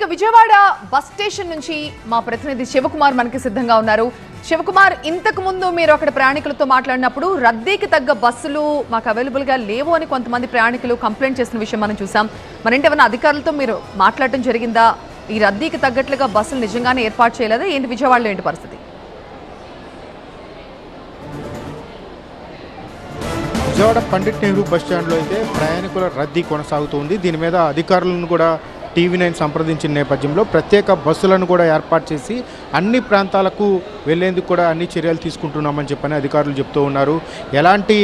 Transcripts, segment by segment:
ఇక Vijayawada bus station నుంచి మా ప్రతినిధి శివకుమార్ మనకి సిద్ధంగా ఉన్నారు. శివకుమార్ ఇంతకు ముందు మీరు అక్కడ ప్రయాణికులతో మాట్లాడినప్పుడు రద్దీకి తగ్గ బస్సులు మాకు అవైలబుల్గా లేవు అని కొంతమంది ప్రయాణికులు కంప్లైంట్ చేసిన విషయం మనం చూసాం. మరేంటి ఏమైనా అధికారులతో మీరు మాట్లాడటం జరిగిందా? ఈ రద్దీకి తగ్గట్లుగా బస్సులు నిజంగానే ఏర్పాటు చేయలేదా? ఏంటి విజయవాడలో ఏంటి పరిస్థితి? విజయవాడ పండిట్ నెహ్రూ బస్ స్టాండ్లో అయితే ప్రయాణికుల రద్దీ కొనసాగుతుంది దీని మీద అధికారులను కూడా టీవీ నైన్ సంప్రదించిన నేపథ్యంలో ప్రత్యేక బస్సులను కూడా ఏర్పాటు చేసి అన్ని ప్రాంతాలకు వెళ్ళేందుకు కూడా అన్ని చర్యలు తీసుకుంటున్నామని చెప్పని అధికారులు చెప్తూ ఉన్నారు. ఎలాంటి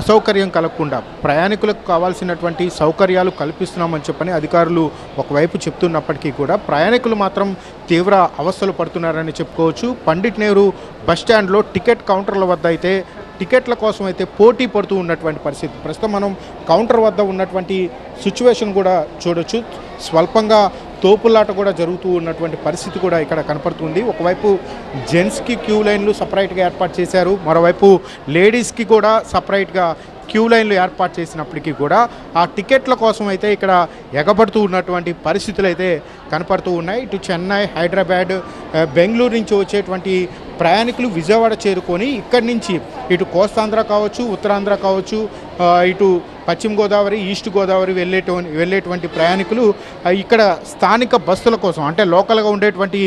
అసౌకర్యం కలగకుండా ప్రయాణికులకు కావాల్సినటువంటి సౌకర్యాలు కల్పిస్తున్నామని చెప్పని అధికారులు ఒకవైపు చెప్తున్నప్పటికీ కూడా ప్రయాణికులు మాత్రం తీవ్ర అవస్థలు పడుతున్నారని చెప్పుకోవచ్చు. పండిట్ నెహ్రూ బస్ స్టాండ్లో టికెట్ కౌంటర్ల వద్ద అయితే టికెట్ల కోసం అయితే పోటీ పడుతూ ఉన్నటువంటి పరిస్థితి. ప్రస్తుతం మనం కౌంటర్ వద్ద ఉన్నటువంటి సిచ్యువేషన్ కూడా చూడొచ్చు. స్వల్పంగా తోపులాట కూడా జరుగుతూ ఉన్నటువంటి పరిస్థితి కూడా ఇక్కడ కనపడుతుంది. ఒకవైపు జెంట్స్కి క్యూ లైన్లు సపరేట్గా ఏర్పాటు చేశారు. మరోవైపు లేడీస్కి కూడా సపరేట్గా క్యూ లైన్లు ఏర్పాటు చేసినప్పటికీ కూడా ఆ టికెట్ల కోసం అయితే ఇక్కడ ఎగబడుతూ ఉన్నటువంటి పరిస్థితులు అయితే కనపడుతూ ఉన్నాయి. ఇటు చెన్నై హైదరాబాద్ బెంగళూరు నుంచి వచ్చేటువంటి ప్రయాణికులు విజయవాడ చేరుకొని ఇక్కడి నుంచి ఇటు కోస్తాంధ్ర కావచ్చు ఉత్తరాంధ్ర కావచ్చు ఇటు పశ్చిమ గోదావరి ఈస్ట్ గోదావరి వెళ్ళేటువంటి వెళ్ళేటువంటి ప్రయాణికులు ఇక్కడ స్థానిక బస్సుల కోసం అంటే లోకల్గా ఉండేటువంటి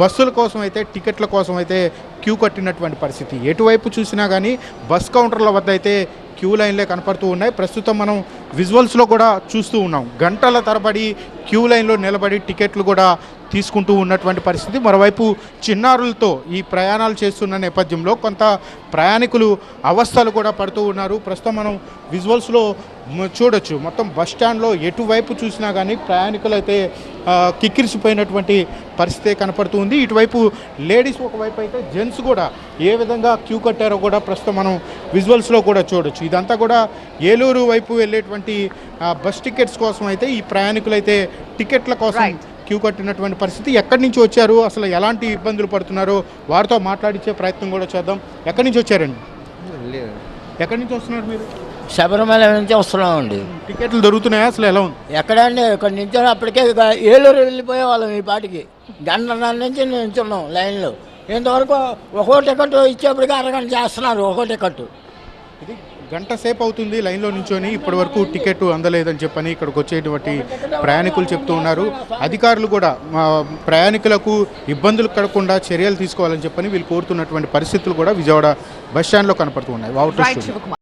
బస్సుల కోసం అయితే టికెట్ల కోసం అయితే క్యూ కట్టినటువంటి పరిస్థితి. ఎటువైపు చూసినా కానీ బస్ కౌంటర్ల వద్ద అయితే క్యూ లైన్లే కనపడుతూ ఉన్నాయి. ప్రస్తుతం మనం విజువల్స్లో కూడా చూస్తూ ఉన్నాం. గంటల తరబడి క్యూ లైన్లో నిలబడి టికెట్లు కూడా తీసుకుంటూ ఉన్నటువంటి పరిస్థితి. మరోవైపు చిన్నారులతో ఈ ప్రయాణాలు చేస్తున్న నేపథ్యంలో కొంత ప్రయాణికులు అవస్థలు కూడా పడుతూ ఉన్నారు. ప్రస్తుతం మనం విజువల్స్లో చూడొచ్చు. మొత్తం బస్ స్టాండ్లో ఎటువైపు చూసినా కానీ ప్రయాణికులు అయితే కిక్కిరిసిపోయినటువంటి పరిస్థితి కనపడుతుంది ఇటువైపు లేడీస్ ఒకవైపు అయితే జెంట్స్ కూడా ఏ విధంగా క్యూ కట్టారో కూడా ప్రస్తుతం మనం విజువల్స్లో కూడా చూడొచ్చు. ఇదంతా కూడా ఏలూరు వైపు వెళ్ళేటువంటి బస్ టికెట్స్ కోసం అయితే ఈ ప్రయాణికులు అయితే టికెట్ల కోసం. క్యూ కట్టినటువంటి పరిస్థితి ఎక్కడి నుంచి వచ్చారు? అసలు ఎలాంటి ఇబ్బందులు పడుతున్నారో వారితో మాట్లాడించే ప్రయత్నం కూడా చేద్దాం. ఎక్కడి నుంచి వచ్చారండి? ఎక్కడి నుంచి వస్తున్నారు మీరు? శబరిమల నుంచి వస్తున్నామండి టికెట్లు దొరుకుతున్నాయా? అసలు ఎలా ఉంది? ఎక్కడండి ఇక్కడ నుంచి అప్పటికే ఏలూరు వెళ్ళిపోయే వాళ్ళం ఈ పాటికి. గంటన్నర నుంచి నించున్నాం లైన్లో. ఇంతవరకు ఒక్కో టికెట్ ఇచ్చేప్పటికి అరగంట చేస్తున్నారు ఒక్కో టికెట్. ఇది గంట సేపు అవుతుంది లైన్లో నించొని ఇప్పటి వరకు టికెట్ అందలేదని చెప్పని ఇక్కడికి వచ్చేటువంటి ప్రయాణికులు చెప్తూ ఉన్నారు. అధికారులు కూడా మా ప్రయాణికులకు ఇబ్బందులు కలగకుండా చర్యలు తీసుకోవాలని చెప్పని వీళ్ళు కోరుతున్నటువంటి పరిస్థితులు కూడా విజయవాడ బస్ స్టాండ్లో కనపడుతూ ఉన్నాయి.